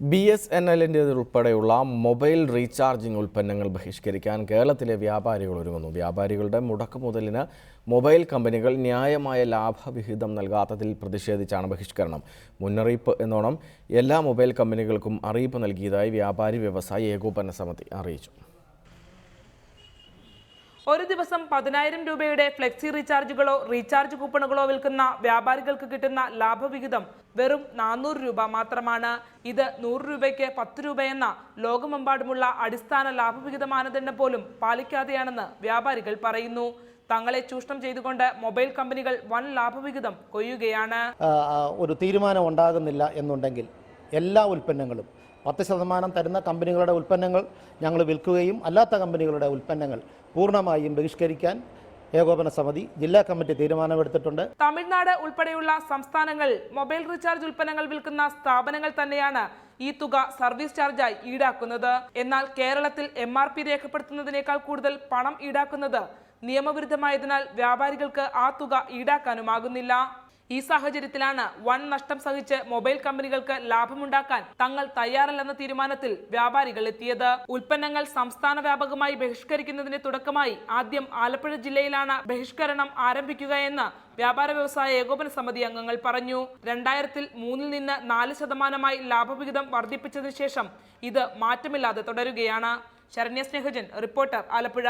B S N എല്ലിന്റെ ഉൾപ്പെടെയുള്ള mobile recharging ഉൽപ്പന്നങ്ങൾ ബഹിഷ്കരിക്കാൻ കേരളത്തിലെ വ്യാപാരികൾ ഒരുങ്ങുന്നു. വ്യാപാരികളുടെ മുടക്ക് മുതലിന് മൊബൈൽ കമ്പനികൾ ന്യായമായ ലാഭവിഹിതം നൽകാത്തതിൽ പ്രതിഷേധിച്ചാണ് ബഹിഷ്കരണം. മുന്നറിയിപ്പ് എന്നോണം എല്ലാ മൊബൈൽ കമ്പനികൾക്കും അറിയിപ്പ് നൽകിയതായി വ്യാപാരി വ്യവസായി ഏകോപന സമിതി അറിയിച്ചു. ഒരു ദിവസം പതിനായിരം രൂപയുടെ ഫ്ലെക്സി റീചാർജുകളോ റീചാർജ് കൂപ്പണുകളോ വിൽക്കുന്ന വ്യാപാരികൾക്ക് കിട്ടുന്ന ലാഭവിഹിതം വെറും നാനൂറ് രൂപ മാത്രമാണ്. ഇത് നൂറ് രൂപയ്ക്ക് പത്ത് രൂപയെന്ന ലോകമെമ്പാടുമുള്ള അടിസ്ഥാന ലാഭവിഹിത മാനദണ്ഡം പോലും പാലിക്കാതെയാണെന്ന് വ്യാപാരികൾ പറയുന്നു. തങ്ങളെ ചൂഷണം ചെയ്തുകൊണ്ട് മൊബൈൽ കമ്പനികൾ വൻ ലാഭവിഹിതം കൊയ്യുകയാണ്. ഒരു തീരുമാനം ഉണ്ടാകുന്നില്ല എന്നുണ്ടെങ്കിൽ എല്ലാ ഉൽപ്പന്നങ്ങളും. പത്ത് ശതമാനം തരുന്ന കമ്പനികളുടെ ഉൽപ്പന്നങ്ങൾ ഞങ്ങൾ വിൽക്കുകയും അല്ലാത്ത കമ്പനികളുടെ ഉൽപ്പന്നങ്ങൾ പൂർണമായും ബഹിഷ്കരിക്കാൻ ഏകോപന സമിതി ജില്ലാ കമ്മിറ്റി തീരുമാനമെടുത്തിട്ടുണ്ട്. തമിഴ്നാട് ഉൾപ്പെടെയുള്ള സംസ്ഥാനങ്ങൾ മൊബൈൽ റീചാർജ് ഉൽപ്പന്നങ്ങൾ വിൽക്കുന്ന സ്ഥാപനങ്ങൾ തന്നെയാണ് ഈ തുക സർവീസ് ചാർജായി ഈടാക്കുന്നത്. എന്നാൽ കേരളത്തിൽ എം ആർ പി രേഖപ്പെടുത്തുന്നതിനേക്കാൾ കൂടുതൽ പണം ഈടാക്കുന്നത് നിയമവിരുദ്ധമായതിനാൽ വ്യാപാരികൾക്ക് ആ തുക ഈടാക്കാനുമാകുന്നില്ല. ഈ സാഹചര്യത്തിലാണ് വൻ നഷ്ടം സഹിച്ച് മൊബൈൽ കമ്പനികൾക്ക് ലാഭമുണ്ടാക്കാൻ തങ്ങൾ തയ്യാറല്ലെന്ന തീരുമാനത്തിൽ വ്യാപാരികൾ എത്തിയത്. ഉൽപ്പന്നങ്ങൾ സംസ്ഥാന വ്യാപകമായി ബഹിഷ്കരിക്കുന്നതിന് തുടക്കമായി ആദ്യം ആലപ്പുഴ ജില്ലയിലാണ് ബഹിഷ്കരണം ആരംഭിക്കുകയെന്ന് വ്യാപാര വ്യവസായ ഏകോപന സമിതി അംഗങ്ങൾ പറഞ്ഞു. രണ്ടായിരത്തിൽ മൂന്നിൽ നിന്ന് നാല് ശതമാനമായി ലാഭവിഹിതം വർദ്ധിപ്പിച്ചതിനു ശേഷം ഇത് മാറ്റമില്ലാതെ തുടരുകയാണ്. ശരണ്യ സ്നേഹജൻ റിപ്പോർട്ടർ ആലപ്പുഴ.